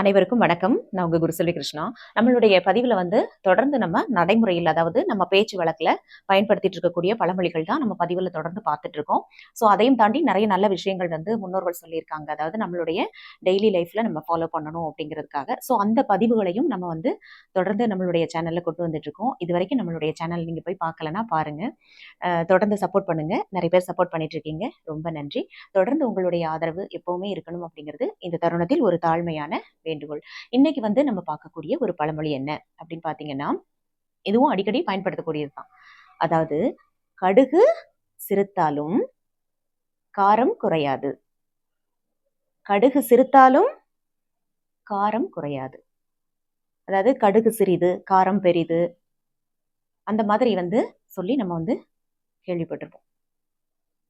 அனைவருக்கும் வணக்கம். நான் உங்க குருசெல்வி கிருஷ்ணா. நம்மளுடைய பதிவில் வந்து தொடர்ந்து நம்ம நடைமுறையில் அதாவது நம்ம பேச்சு வழக்கில் பயன்படுத்திட்டு இருக்கக்கூடிய பழமொழிகள் தான் நம்ம பதிவில் தொடர்ந்து பார்த்துட்டு இருக்கோம். ஸோ அதையும் தாண்டி நிறைய நல்ல விஷயங்கள் வந்து முன்னோர்கள் சொல்லியிருக்காங்க. அதாவது நம்மளுடைய டெய்லி லைஃப்ல நம்ம ஃபாலோ பண்ணணும் அப்படிங்கிறதுக்காக. ஸோ அந்த பதிவுகளையும் நம்ம வந்து தொடர்ந்து நம்மளுடைய சேனலில் கொண்டு வந்துட்டு இருக்கோம். இது வரைக்கும் நம்மளுடைய சேனல் நீங்க போய் பார்க்கலன்னா பாருங்க. தொடர்ந்து சப்போர்ட் பண்ணுங்க. நிறைய பேர் சப்போர்ட் பண்ணிட்டு இருக்கீங்க. ரொம்ப நன்றி. தொடர்ந்து உங்களுடைய ஆதரவு எப்பவுமே இருக்கணும் அப்படிங்கிறது இந்த தருணத்தில் ஒரு தாழ்மையான வேண்டுகோள். இன்னைக்கு வந்து நம்ம பார்க்கக்கூடிய ஒரு பழமொழி என்ன? அப்படின்னு பார்த்தீங்கன்னா இதுவும் அடிக்கடி பயன்படுத்தக்கூடியது தான். அதாவது கடுகு சிறுத்தாலும் காரம் குறையாது. கடுகு சிறுத்தாலும் காரம் குறையாது. அதாவது கடுகு சிறிது காரம் பெரிது அந்த மாதிரி வந்து சொல்லி நம்ம வந்து கேள்விப்பட்டிருப்போம்.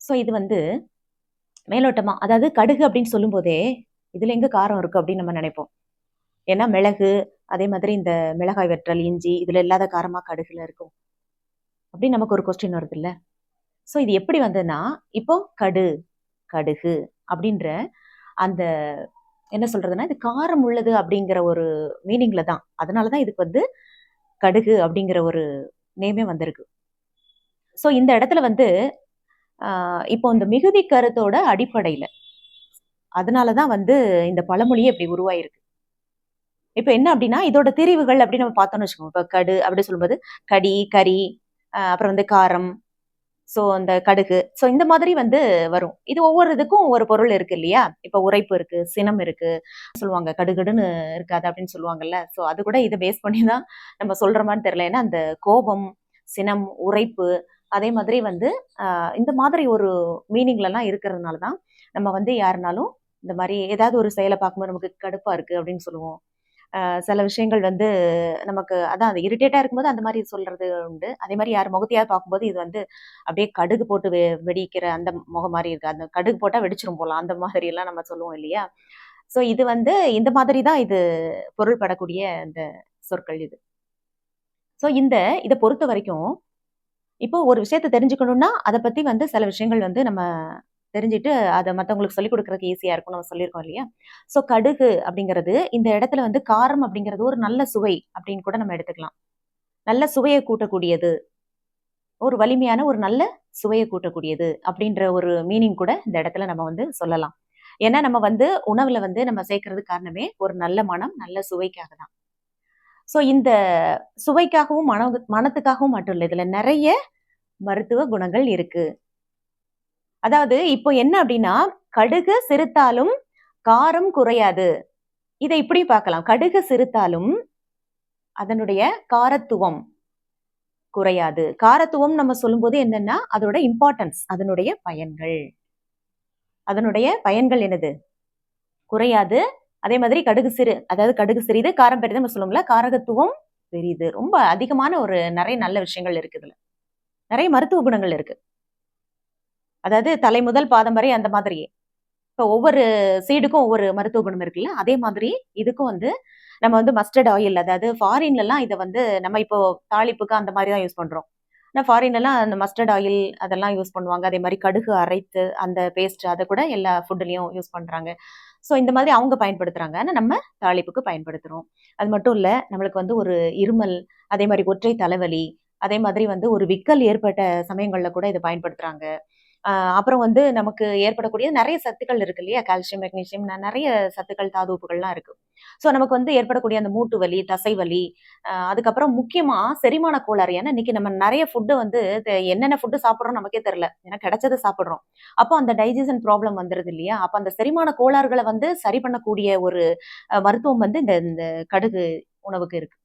ஸோ இது வந்து மேலோட்டமாக அதாவது கடுகு அப்படின்னு சொல்லும்போதே இதுல எங்க காரம் இருக்கு அப்படின்னு நம்ம நினைப்போம். ஏன்னா மிளகு அதே மாதிரி இந்த மிளகாய் வெற்றல் இஞ்சி இதுல இல்லாத காரமா கடுகுல இருக்கும். அப்படின்னு நமக்கு ஒரு கொஸ்டின் வருது இல்ல? ஸோ இது எப்படி வந்ததுன்னா இப்போ கடு கடுகு அப்படின்ற அந்த என்ன சொல்றதுன்னா இது காரம் உள்ளது அப்படிங்கிற ஒரு மீனிங்ல தான். அதனாலதான் இதுக்கு வந்து கடுகு அப்படிங்கிற ஒரு நேமே வந்திருக்கு. ஸோ இந்த இடத்துல வந்து இப்போ இந்த மிகுதி கருத்தோட அடிப்படையில அதனால தான் வந்து இந்த பழமொழியே இப்படி உருவாயிருக்கு. இப்போ என்ன அப்படின்னா இதோட தெரிவுகள் அப்படின்னு நம்ம பார்த்தோம்னு வச்சுக்கோங்க. இப்போ கடு அப்படி சொல்லும்போது கடி கறி அப்புறம் வந்து காரம் ஸோ அந்த கடுகு ஸோ இந்த மாதிரி வந்து வரும். இது ஒவ்வொரு இதுக்கும் ஒரு பொருள் இருக்கு இல்லையா? இப்போ உரைப்பு இருக்கு சினம் இருக்கு சொல்லுவாங்க. கடுகடுன்னு இருக்காது அப்படின்னு சொல்லுவாங்கல்ல. ஸோ அது கூட இதை பேஸ் பண்ணி தான் நம்ம சொல்ற மாதிரி தெரியல. ஏன்னா அந்த கோபம் சினம் உரைப்பு அதே மாதிரி வந்து இந்த மாதிரி ஒரு மீனிங்லலாம் இருக்கிறதுனால தான் நம்ம வந்து யாருனாலும் இந்த மாதிரி ஏதாவது ஒரு செயலை பார்க்கும்போது நமக்கு கடுப்பா இருக்கு அப்படின்னு சொல்லுவோம். சில விஷயங்கள் வந்து நமக்கு அதான் அது இரிட்டேட்டா இருக்கும்போது அந்த மாதிரி சொல்றது உண்டு. அதே மாதிரி யார் முகத்தையாவது பார்க்கும்போது இது வந்து அப்படியே கடுகு போட்டு வெ வெடிக்கிற அந்த முகம் மாதிரி இருக்குது அந்த கடுகு போட்டா வெடிச்சிரும் போகலாம் அந்த மாதிரியெல்லாம் நம்ம சொல்லுவோம் இல்லையா? ஸோ இது வந்து இந்த மாதிரி தான் இது பொருள்படக்கூடிய அந்த இந்த சொற்கள் இது. ஸோ இந்த இதை பொறுத்த வரைக்கும் இப்போ ஒரு விஷயத்தை தெரிஞ்சுக்கணும்னா அதை பத்தி வந்து சில விஷயங்கள் வந்து நம்ம தெரிஞ்சுட்டு அதை மற்றவங்களுக்கு சொல்லிக் கொடுக்கறதுக்கு ஈஸியாக இருக்கும் நம்ம சொல்லியிருக்கோம் இல்லையா? ஸோ கடுகு அப்படிங்கிறது இந்த இடத்துல வந்து காரம் அப்படிங்கிறது ஒரு நல்ல சுவை அப்படின்னு கூட நம்ம எடுத்துக்கலாம். நல்ல சுவையை கூட்டக்கூடியது. ஒரு வலிமையான ஒரு நல்ல சுவையை கூட்டக்கூடியது அப்படின்ற ஒரு மீனிங் கூட இந்த இடத்துல நம்ம வந்து சொல்லலாம். ஏன்னா நம்ம வந்து உணவுல வந்து நம்ம சேர்க்கறது காரணமே ஒரு நல்ல மனம் நல்ல சுவைக்காக தான். ஸோ இந்த சுவைக்காகவும் மன மனத்துக்காகவும் மட்டும் இல்லை இதுல நிறைய மருத்துவ குணங்கள் இருக்குது அதாவது இப்போ என்ன அப்படின்னா கடுகு சிறுத்தாலும் காரம் குறையாது. இதை இப்படி பார்க்கலாம். கடுகு சிறுத்தாலும் அதனுடைய காரத்துவம் குறையாது. காரத்துவம் நம்ம சொல்லும்போது என்னன்னா அதோட இம்பார்ட்டன்ஸ் அதனுடைய பயன்கள். அதனுடைய பயன்கள் என்னது? குறையாது. அதே மாதிரி கடுகு சிறு அதாவது கடுகு சிறிது காரம் பெரிது நம்ம சொல்லுவோம்ல காரகத்துவம் பெரிது. ரொம்ப அதிகமான ஒரு நிறைய நல்ல விஷயங்கள் இருக்கு இதுல. நிறைய மருத்துவ குணங்கள் இருக்கு. அதாவது தலை முதல் பாதம் வரை அந்த மாதிரி இப்போ ஒவ்வொரு சீடுக்கும் ஒவ்வொரு மருத்துவ குணம் இருக்குல்ல? அதே மாதிரி இதுக்கும் வந்து நம்ம வந்து மஸ்டர்ட் ஆயில் அதாவது ஃபாரின்லலாம் இதை வந்து நம்ம இப்போ தாளிப்புக்கு அந்த மாதிரி தான் யூஸ் பண்ணுறோம் ஆனால் ஃபாரின்லலாம் அந்த மஸ்டர்ட் ஆயில் அதெல்லாம் யூஸ் பண்ணுவாங்க. அதே மாதிரி கடுகு அரைத்து அந்த பேஸ்ட் அதை கூட எல்லா ஃபுட்லேயும் யூஸ் பண்ணுறாங்க ஸோ இந்த மாதிரி அவங்க பயன்படுத்துறாங்க. ஆனால் நம்ம தாளிப்புக்கு பயன்படுத்துகிறோம் அது மட்டும் இல்லை நம்மளுக்கு வந்து ஒரு இருமல் அதே மாதிரி ஒற்றை தலைவலி அதே மாதிரி வந்து ஒரு விக்கல் ஏற்பட்ட சமயங்களில் கூட இதை பயன்படுத்துகிறாங்க அப்புறம் வந்து நமக்கு ஏற்படக்கூடிய நிறைய சத்துக்கள் இருக்கு இல்லையா? கால்சியம் மெக்னீசியம் நிறைய சத்துக்கள் தாது உப்புகள்லாம் இருக்கு. ஸோ நமக்கு வந்து ஏற்படக்கூடிய அந்த மூட்டு வலி தசை வலி அதுக்கப்புறம் முக்கியமாக செரிமான கோளாறு. ஏன்னா இன்னைக்கு நம்ம நிறைய ஃபுட்டு வந்து என்னென்ன ஃபுட்டு சாப்பிட்றோம் நமக்கே தெரில ஏன்னா கிடைச்சதை சாப்பிட்றோம். அப்போ அந்த டைஜஷன் ப்ராப்ளம் வந்துருது இல்லையா? அப்போ அந்த செரிமான கோளாறுகளை வந்து சரி பண்ணக்கூடிய ஒரு மருத்துவம் வந்து இந்த இந்த கடுகு உணவுக்கு இருக்கு.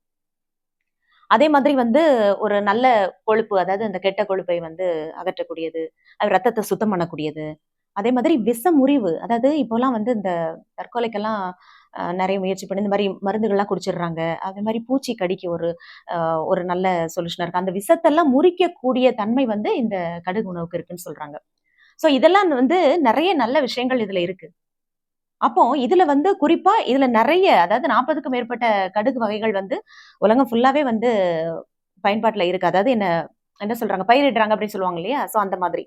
அதே மாதிரி வந்து ஒரு நல்ல கொழுப்பு அதாவது இந்த கெட்ட கொழுப்பை வந்து அகற்றக்கூடியது அது ரத்தத்தை சுத்தம் பண்ணக்கூடியது. அதே மாதிரி விஷ முறிவு அதாவது இப்போலாம் வந்து இந்த தற்கொலைக்கெல்லாம் நிறைய முயற்சி பண்ணி இந்த மாதிரி மருந்துகள்லாம் குடிச்சிடுறாங்க. அதே மாதிரி பூச்சி கடிக்கு ஒரு ஒரு நல்ல சொல்யூஷனாக இருக்குது அந்த விஷத்தெல்லாம் முறிக்கக்கூடிய தன்மை வந்து இந்த கடுகு உணவுக்கு இருக்குன்னு சொல்கிறாங்க ஸோ இதெல்லாம் வந்து நிறைய நல்ல விஷயங்கள் இதில் இருக்குது அப்போ இதுல வந்து குறிப்பா இதுல நிறைய அதாவது நாற்பதுக்கும் மேற்பட்ட கடுகு வகைகள் வந்து உலகம் ஃபுல்லாவே வந்து பயன்பாட்டுல இருக்கு. அதாவது என்ன என்ன சொல்றாங்க? பயிரிடுறாங்க அப்படின்னு சொல்லுவாங்க இல்லையா? ஸோ அந்த மாதிரி.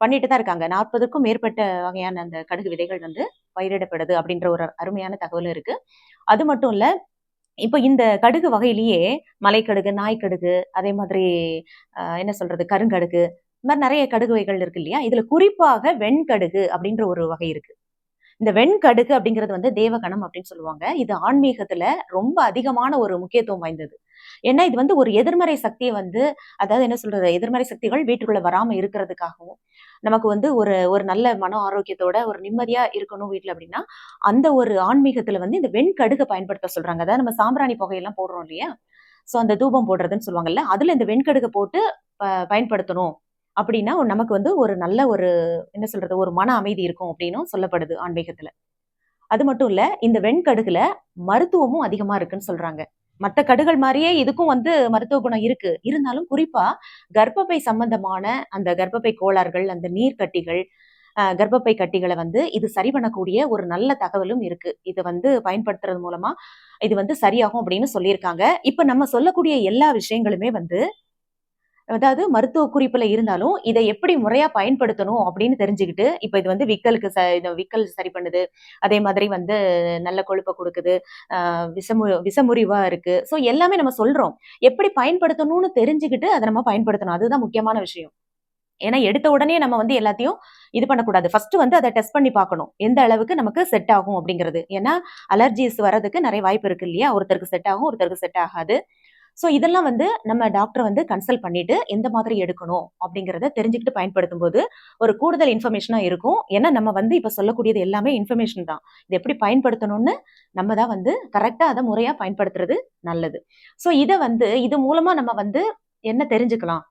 பண்ணிட்டு தான் இருக்காங்க. நாற்பதுக்கும் மேற்பட்ட வகையான அந்த கடுகு விதைகள் வந்து பயிரிடப்படுது அப்படின்ற ஒரு அருமையான தகவலும் இருக்கு. அது மட்டும் இல்ல இப்போ இந்த கடுகு வகையிலேயே மலைக்கடுகு நாய்க்கடுகு அதே மாதிரி என்ன சொல்றது? கருங்கடுகு இந்த மாதிரி நிறைய கடுகு வகைகள் இருக்கு இல்லையா? இதுல குறிப்பாக வெண்கடுகு அப்படின்ற ஒரு வகை இருக்கு. இந்த வெண்கடுகு அப்படிங்கிறது வந்து தேவகணம் அப்படின்னு சொல்லுவாங்க. இது ஆன்மீகத்துல ரொம்ப அதிகமான ஒரு முக்கியத்துவம் வாய்ந்தது. ஏன்னா இது வந்து ஒரு எதிர்மறை சக்தியை வந்து அதாவது என்ன சொல்றது எதிர்மறை சக்திகள் வீட்டுக்குள்ள வராம இருக்கிறதுக்காகவும் நமக்கு வந்து ஒரு ஒரு நல்ல மன ஆரோக்கியத்தோட ஒரு நிம்மதியா இருக்கணும் வீட்டுல அப்படின்னா அந்த ஒரு ஆன்மீகத்துல வந்து இந்த வெண்கடுகை பயன்படுத்த சொல்றாங்க. அதாவது நம்ம சாம்பிராணி புகையெல்லாம் போடுறோம் இல்லையா? சோ அந்த தூபம் போடுறதுன்னு சொல்லுவாங்கல்ல அதுல இந்த வெண்கடுகை போட்டு ப- பயன்படுத்தணும். அப்படின்னா நமக்கு வந்து ஒரு நல்ல ஒரு என்ன சொல்றது ஒரு மன அமைதி இருக்கும் அப்படின்னும் சொல்லப்படுது ஆன்மீகத்துல. அது மட்டும் இல்ல இந்த வெண்கடுகுல மருத்துவமும் அதிகமா இருக்குன்னு சொல்றாங்க. மற்ற கடுகள் மாதிரியே இதுக்கும் வந்து மருத்துவ குணம் இருக்கு. இருந்தாலும் குறிப்பா கர்ப்பப்பை சம்பந்தமான அந்த கர்ப்பப்பை கோளாறுகள் அந்த நீர்க்கட்டிகள் கர்ப்பப்பை கட்டிகளை வந்து இது சரி பண்ணக்கூடிய ஒரு நல்ல தகவலும் இருக்கு. இதை வந்து பயன்படுத்துறது மூலமா இது வந்து சரியாகும் அப்படின்னு சொல்லியிருக்காங்க. இப்ப நம்ம சொல்லக்கூடிய எல்லா விஷயங்களுமே வந்து அதாவது மருத்துவ குறிப்புல இருந்தாலும் இதை எப்படி முறையா பயன்படுத்தணும் அப்படின்னு தெரிஞ்சுக்கிட்டு இப்ப இது வந்து விக்கலுக்கு ச விக்கல் சரி பண்ணுது. அதே மாதிரி வந்து நல்ல கொழுப்பை கொடுக்குது. விஷமு விஷமுறிவாக இருக்கு. ஸோ எல்லாமே நம்ம சொல்றோம். எப்படி பயன்படுத்தணும்னு தெரிஞ்சுக்கிட்டு அதை நம்ம பயன்படுத்தணும். அதுதான் முக்கியமான விஷயம். ஏன்னா எடுத்த உடனே நம்ம வந்து எல்லாத்தையும் இது பண்ணக்கூடாது. ஃபர்ஸ்ட் வந்து அதை டெஸ்ட் பண்ணி பார்க்கணும். எந்த அளவுக்கு நமக்கு செட் ஆகும் அப்படிங்கிறது. ஏன்னா அலர்ஜிஸ் வர்றதுக்கு நிறைய வாய்ப்பு இருக்கு இல்லையா? ஒருத்தருக்கு செட் ஆகும் ஒருத்தருக்கு செட் ஆகாது. ஸோ இதெல்லாம் வந்து நம்ம டாக்டர் வந்து கன்சல்ட் பண்ணிட்டு எந்த மாதிரி எடுக்கணும் அப்படிங்கிறத தெரிஞ்சுக்கிட்டு பயன்படுத்தும் போது ஒரு கூடுதல் இன்ஃபர்மேஷனாக இருக்கும். ஏன்னா நம்ம வந்து இப்போ சொல்லக்கூடியது எல்லாமே இன்ஃபர்மேஷன் தான். இது எப்படி பயன்படுத்தணும்னு நம்ம தான் வந்து கரெக்டாக அதை முறையாக பயன்படுத்துறது நல்லது. ஸோ இதை வந்து இது மூலமாக நம்ம வந்து என்ன தெரிஞ்சுக்கலாம்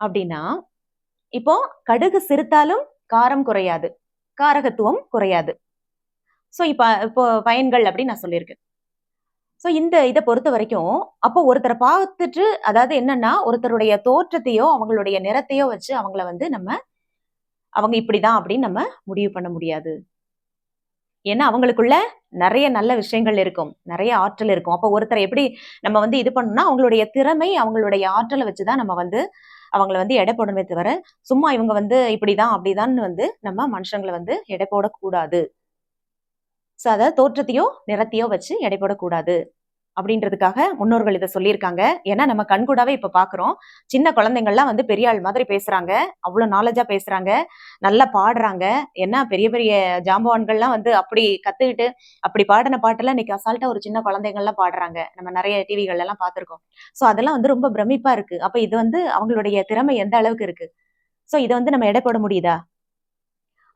அப்படின்னா இப்போ கடுகு சிறுத்தாலும் காரம் குறையாது. காரகத்துவம் குறையாது. ஸோ இப்போ இப்போ பயன்கள் அப்படின்னு நான் சொல்லியிருக்கேன். ஸோ இந்த இதை பொறுத்த வரைக்கும் அப்போ ஒருத்தரை பார்த்துட்டு அதாவது என்னன்னா ஒருத்தருடைய தோற்றத்தையோ அவங்களுடைய நிறத்தையோ வச்சு அவங்கள வந்து நம்ம அவங்க இப்படிதான் அப்படின்னு நம்ம முடிவு பண்ண முடியாது. ஏன்னா அவங்களுக்குள்ள நிறைய நல்ல விஷயங்கள் இருக்கும். நிறைய ஆற்றல் இருக்கும். அப்போ ஒருத்தரை எப்படி நம்ம வந்து இது பண்ணோம்னா அவங்களுடைய திறமை அவங்களுடைய ஆற்றலை வச்சுதான் நம்ம வந்து அவங்கள வந்து எடை போடணுமே தவிர சும்மா இவங்க வந்து இப்படிதான் அப்படிதான்னு வந்து நம்ம மனுஷங்களை வந்து எடை போடக்கூடாது. ஸோ அதை தோற்றத்தையோ நிறத்தையோ வச்சு எடை போடக்கூடாது. அப்படின்றதுக்காக முன்னோர்கள் இதை சொல்லியிருக்காங்க. ஏன்னா நம்ம கண்கூடாவே இப்போ பாக்குறோம். சின்ன குழந்தைங்கள்லாம் வந்து பெரிய ஆள் மாதிரி பேசுறாங்க. அவ்வளோ நாலேஜா பேசுறாங்க. நல்லா பாடுறாங்க. ஏன்னா பெரிய பெரிய ஜாம்பவான்கள்லாம் வந்து அப்படி கத்துக்கிட்டு அப்படி பாடின பாட்டெல்லாம் இன்னைக்கு அசால்ட்டா ஒரு சின்ன குழந்தைங்கள்லாம் பாடுறாங்க. நம்ம நிறைய டிவிகள் எல்லாம் பார்த்திருக்கோம். அதெல்லாம் வந்து ரொம்ப பிரமிப்பா இருக்கு. அப்போ இது வந்து அவங்களுடைய திறமை எந்த அளவுக்கு இருக்கு? ஸோ இதை வந்து நம்ம எடை போட முடியுதா?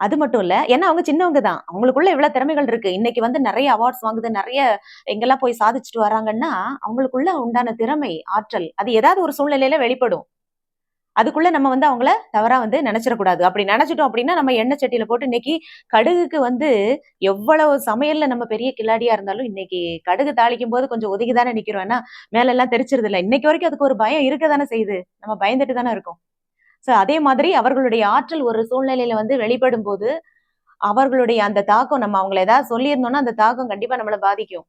அது மட்டும் இல்ல ஏன்னா அவங்க சின்னவங்க தான். அவங்களுக்குள்ள இவ்வளவு திறமைகள் இருக்கு. இன்னைக்கு வந்து நிறைய அவார்ட்ஸ் வாங்குது நிறைய எங்கெல்லாம் போய் சாதிச்சுட்டு வராங்கன்னா அவங்களுக்குள்ள உண்டான திறமை ஆற்றல் அது ஏதாவது ஒரு சூழ்நிலையில வெளிப்படும். அதுக்குள்ள நம்ம வந்து அவங்கள தவறா வந்து நினைச்சிடக்கூடாது. அப்படி நினைச்சிட்டோம் அப்படின்னா நம்ம எண்ணெய் சட்டியில போட்டு இன்னைக்கு கடுகுக்கு வந்து எவ்வளவு சமையல்ல நம்ம பெரிய கில்லாடியா இருந்தாலும் இன்னைக்கு கடுகு தாளிக்கும் போது கொஞ்சம் ஒதுக்கி தானே நிக்கிறோம். ஏன்னா மேல எல்லாம் தெரிச்சிருது இல்லை. இன்னைக்கு வரைக்கும் அதுக்கு ஒரு பயம் இருக்க தானே செய்யுது. நம்ம பயந்துட்டு தானே இருக்கோம். சோ அதே மாதிரி அவர்களுடைய ஆற்றல் ஒரு சூழ்நிலையில வந்து வெளிப்படும் போது அவர்களுடைய அந்த தாக்கம் நம்ம அவங்கள ஏதாவது சொல்லியிருந்தோம்னா அந்த தாக்கம் கண்டிப்பா நம்மளை பாதிக்கும்.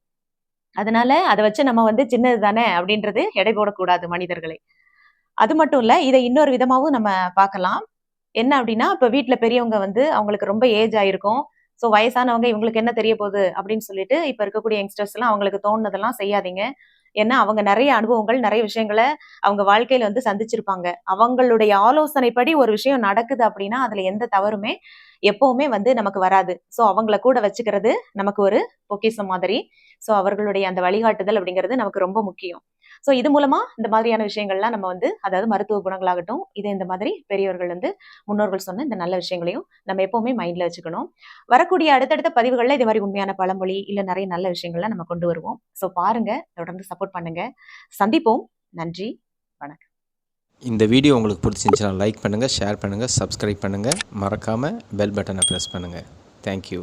அதனால அதை வச்சு நம்ம வந்து சின்னது தானே அப்படின்றது எடை போடக்கூடாது மனிதர்களை. அது மட்டும் இல்ல இதை இன்னொரு விதமாவும் நம்ம பார்க்கலாம். என்ன அப்படின்னா இப்ப வீட்டுல பெரியவங்க வந்து அவங்களுக்கு ரொம்ப ஏஜ் ஆயிருக்கும். ஸோ வயசானவங்க இவங்களுக்கு என்ன தெரிய போகுது அப்படின்னு சொல்லிட்டு இப்ப இருக்கக்கூடிய யங்ஸ்டர்ஸ் எல்லாம் அவங்களுக்கு தோணுனதெல்லாம் செய்யாதீங்க. ஏன்னா அவங்க நிறைய அனுபவங்கள் நிறைய விஷயங்களை அவங்க வாழ்க்கையில வந்து சந்திச்சிருப்பாங்க. அவங்களுடைய ஆலோசனைப்படி ஒரு விஷயம் நடக்குது அப்படின்னா அதுல எந்த தவறுமே எப்பவுமே வந்து நமக்கு வராது. ஸோ அவங்கள கூட வச்சுக்கிறது நமக்கு ஒரு பொக்கிஷம் மாதிரி. ஸோ அவர்களுடைய அந்த வழிகாட்டுதல் அப்படிங்கிறது நமக்கு ரொம்ப முக்கியம். ஸோ இது மூலமா இந்த மாதிரியான விஷயங்கள்லாம் நம்ம வந்து அதாவது மருத்துவ குணங்களாகட்டும் இது இந்த மாதிரி பெரியவர்கள் வந்து முன்னோர்கள் சொன்ன இந்த நல்ல விஷயங்களையும் நம்ம எப்பவுமே மைண்ட்ல வச்சுக்கணும். வரக்கூடிய அடுத்தடுத்த பதிவுகளில் இது மாதிரி உண்மையான பழமொழி இல்லை நிறைய நல்ல விஷயங்கள்லாம் நம்ம கொண்டு வருவோம். ஸோ பாருங்க தொடர்ந்து சப்போர்ட் பண்ணுங்க. சந்திப்போம். நன்றி. வணக்கம். இந்த வீடியோ உங்களுக்கு பிடிச்சிருந்துச்சுன்னா லைக் பண்ணுங்கள் ஷேர் பண்ணுங்கள் சப்ஸ்கிரைப் பண்ணுங்கள் மறக்காமல் பெல் பட்டனை ப்ரெஸ் பண்ணுங்கள் தேங்க்யூ